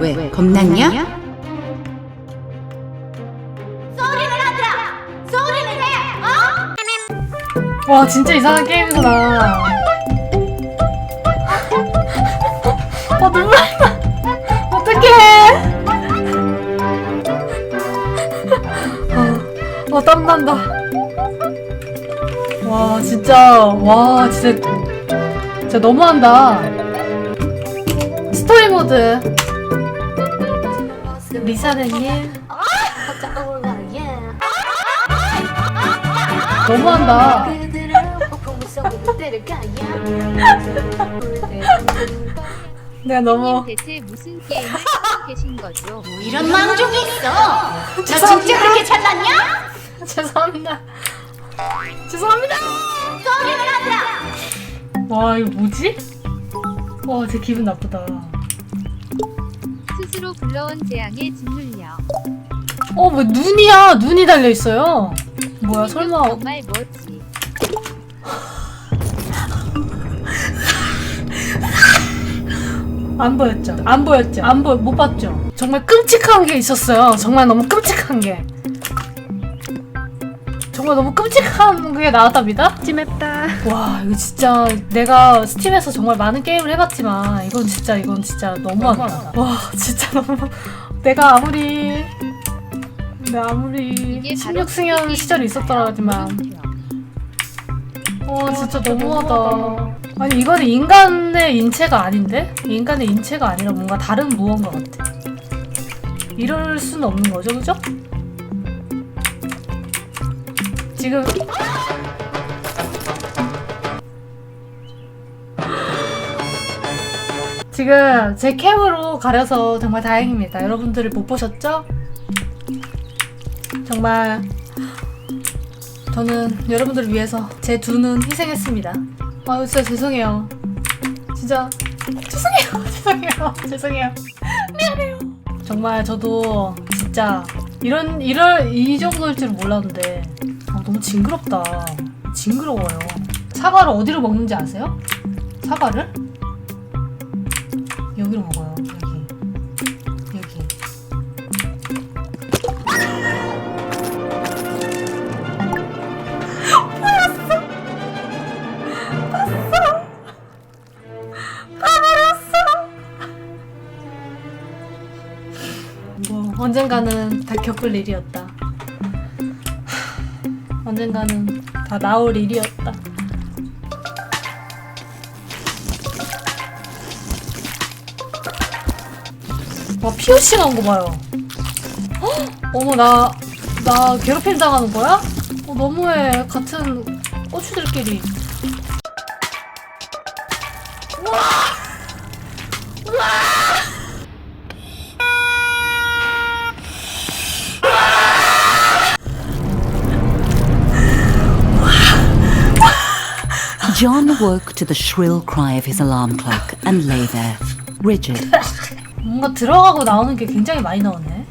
왜 겁났냐? 와 진짜 이상한 게임이구나. 어 눈물 나. 어떡해. 어, 어 땀난다. 와 진짜 와 진짜 진짜 너무한다. 스토리 모드. 리사네님 너무한다. 내가 너무 대체 무슨 게임을 하고 계신 거죠? 이런 망종이 있어. 너 진짜 그렇게 잘났냐? 죄송합니다. 죄송합니다. 와 이거 뭐지? 와 제 기분 나쁘다. 스스로 불러온 재앙에 짓눌려. 어왜 눈이야? 눈이 달려 있어요. 뭐야 설마 정말 뭐지? 안 보였죠? 안 보였죠? 안 보, 못 봤죠? 정말 끔찍한 게 있었어요. 정말 너무 끔찍한 게. 정말 너무 끔찍한 게 나왔답니다. 찜했다. 와, 이거 진짜 내가 스팀에서 정말 많은 게임을 해봤지만 이건 진짜 이건 진짜 너무하다. 와, 진짜 너무. 내가 아무리 내가 아무리 이게 바로 16승연 게임 시절이 있었더라지만 물음표. 와 진짜 너무하다. 아니 이거는 인간의 인체가 아닌데? 인간의 인체가 아니라 뭔가 다른 무언가 같아. 이럴 수는 없는 거죠, 그죠? 지금 지금 제 캠으로 가려서 정말 다행입니다. 여러분들이 못 보셨죠? 정말 저는 여러분들을 위해서 제 두 눈 희생했습니다. 아유 진짜 죄송해요. 진짜 죄송해요. 죄송해요. 죄송해요. 미안해요. 정말 저도 진짜 이런 이럴 이 정도일 줄 몰랐는데 아, 너무 징그럽다. 징그러워요. 사과를 어디로 먹는지 아세요? 사과를 여기로 먹어요. 여기 여기. 뭐 언젠가는 다 겪을 일이었다. 하, 언젠가는 다 나올 일이었다. 와 POC 나온 거 봐요. 헉, 어머 나 나 괴롭힘 당하는 거야? 어, 너무해 같은 꼬추들끼리. John woke to the shrill cry of his alarm clock and lay there, rigid. 뭔가 들어가고 나오는 게 굉장히 많이 나오네.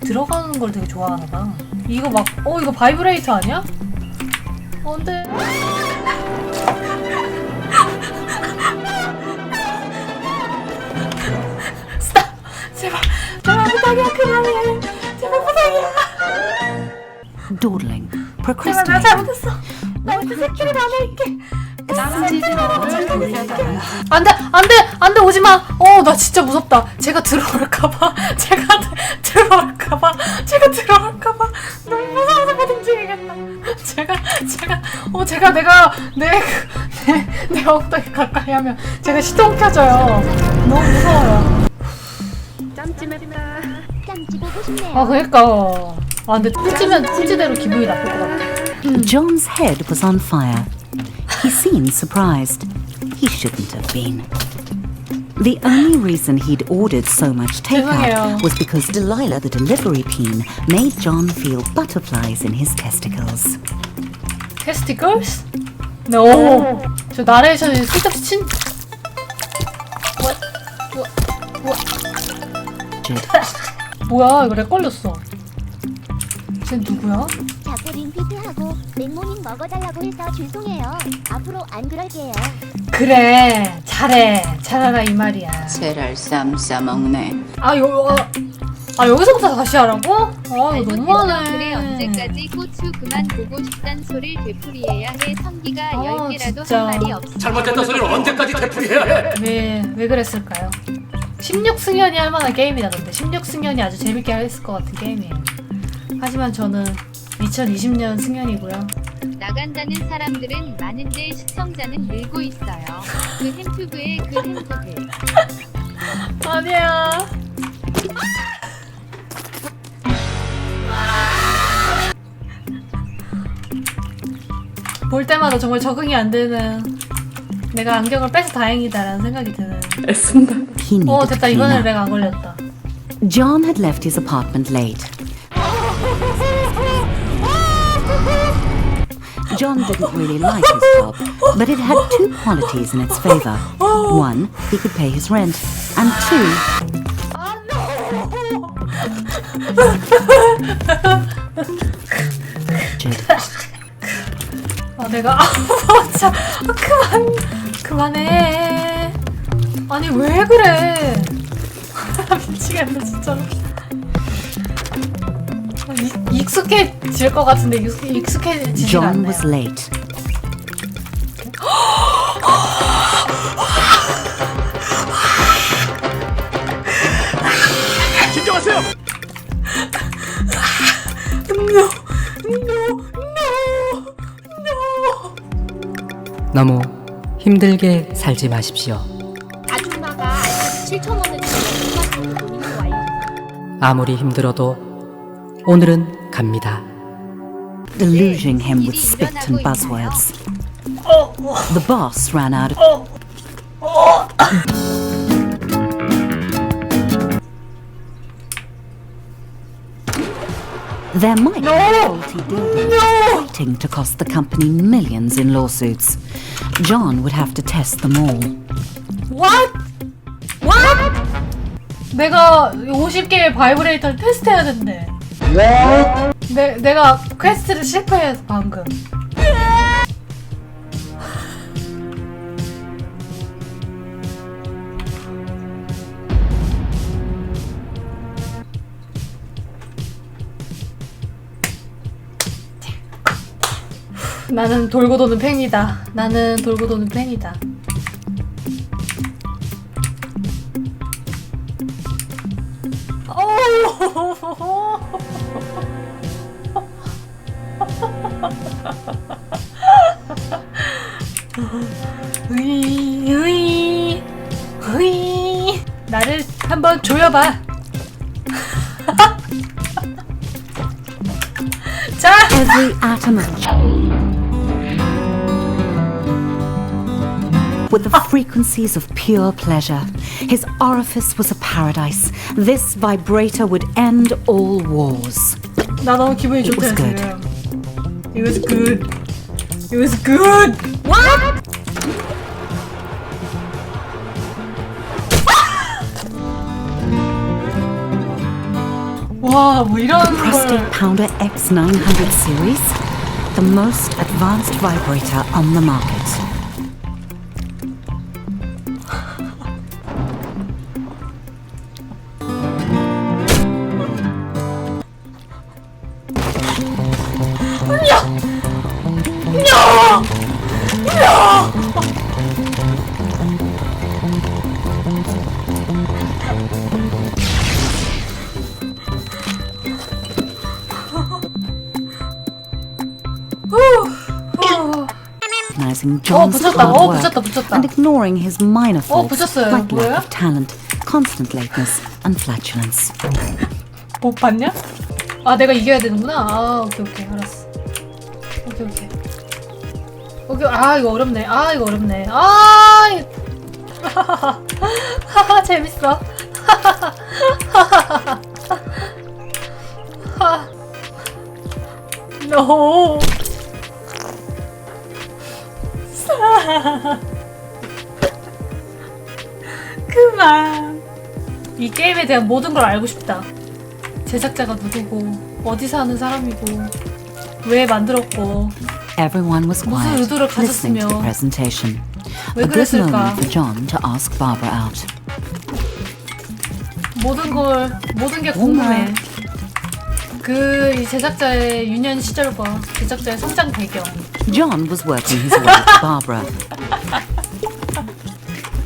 들어가는 걸 되게 좋아하나 봐. 이거 막, 어, 이거 바이브레이터 아니야? 어, 안 돼. 스탑! 제발, 제발 부탁이야, 그만해. 제발 부탁이야. Dawdling, 제발 나 procrastinating. 잘못했어. 나 진짜 새끼를 안할게. 안돼 안돼 안돼 오지마. 어 나 진짜 무섭다. 제가 들어올까봐. 제가 드- 들어올까봐. 제가 들어올까봐. 너무 무서워서 못 움직이겠다. 제가 제가 어 제가 내가 내내내 엉덩이 가까이 하면 제가 시동 켜져요. 너무 무서워요. 아 그니까. 아 근데 찢으면 찢지대로 기분이 나쁠 것 같아 John's head was on fire. He seemed surprised. He shouldn't have been. The only reason he'd ordered so much takeout 죄송해요. was because Delilah, the delivery peen, made John feel butterflies in his testicles. 테스티클스? 네, 오. 저 나레이션이 쓸데없이 친. Rigid. 뭐야, 이거 렉 걸렸어. 쟤 누구야? 자꾸 링피트하고 맥모닝 먹어달라고 해서 죄송해요. 앞으로 안 그럴게요. 그래 잘해 잘하라 이 말이야 쇠를 쌈 싸먹네. 아, 요, 아, 아 여기서부터 다시 하라고? 아 이거 너무하네 그래 언제까지 고추 그만 보고 싶단 소리를 되풀이해야 해 성기가 아, 열 개라도 진짜. 할 말이 없어 잘못됐다 소리를 언제까지 되풀이해야 해? 왜, 왜 그랬을까요? 16승연이 할 만한 게임이라던데 16승연이 아주 재밌게 했을 것 같은 게임이에요 하지만 저는 2020년 승연이고요. 나간다는 사람들은 많은데 시청자는 늘고 있어요. 그 햄튜브에 그 햄튜브 아니야 볼 때마다 정말 적응이 안 되는 내가 안경을 빼서 다행이다라는 생각이 드는. He 어 됐다. 이번엔. 내가 안 걸렸다. John had left his apartment late. John didn't really like his job, but it had two qualities in its favor. One, he could pay his rent, and two, should. 아 내가 아 진짜 아, 그만 그만해 아니 왜 그래 미치겠네 진짜로 아, 이- 익숙해질 것 같은데 익숙, 익숙해지지가 John 않네요 was late. 진정하세요. 너무 힘들게 살지 마십시오. 아줌마가 알코올 7천 원을 주면 돈이는 완료. 아무리 힘들어도 오늘은 갑니다. deluging him with spit and buzzwords. The boss ran out of. There might be faulty dildos waiting to cost the company millions in lawsuits. John would have to test them all. What? What? 내가 50개의 바이브레이터를 테스트해야 된대 내, 내가 퀘스트를 실패해서 방금 나는 돌고 도는 팽이다. 나는 돌고 도는 팽이다. 한번 조여봐. 자, Every atom of. With the frequencies of pure pleasure, his orifice was a paradise. This vibrator would end all wars. 나 너무 기분이 It was 좋다 good. 지금. It was good. It was good. What? 와, 뭐 이런 Prostate 걸. Pounder X900 series, the most advanced vibrator on the market. Recognizing John's 붙였다. hard 어, work 붙였다, 붙였다. and ignoring his minor faults 붙였어요. like 뭐예요? lack of talent, constant lateness, and flatulence. 못 봤냐? 아, 내가 이겨야 되는구나. 아, 오케이, 오케이. 알았어. 오케이, 오케이. 오케이. 아, 이거 어렵네. 아, 이거 어렵네. 아, 이- 하하, 재밌어. 하. No. 그만. 이 게임에 대한 모든 걸 알고 싶다. 제작자가 누구고, 어디 사는 사람이고, 왜 만들었고 Everyone was 무슨 quiet, 의도를 listening to the 가졌으며 presentation. 왜 A good 그랬을까? moment for John to ask Barbara out. 모든 걸 모든 게 궁금해. 그 이 제작자의 유년 시절과 제작자의 성장 배경. John was working his way to Barbara.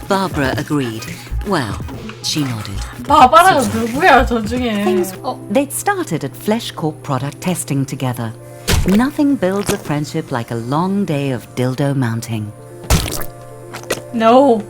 Barbara agreed. Well, she nodded. 바바라가 누구야 저 중에? Things 어, they'd started at Flesh Corp product testing together. Nothing builds a friendship like a long day of dildo mounting. no.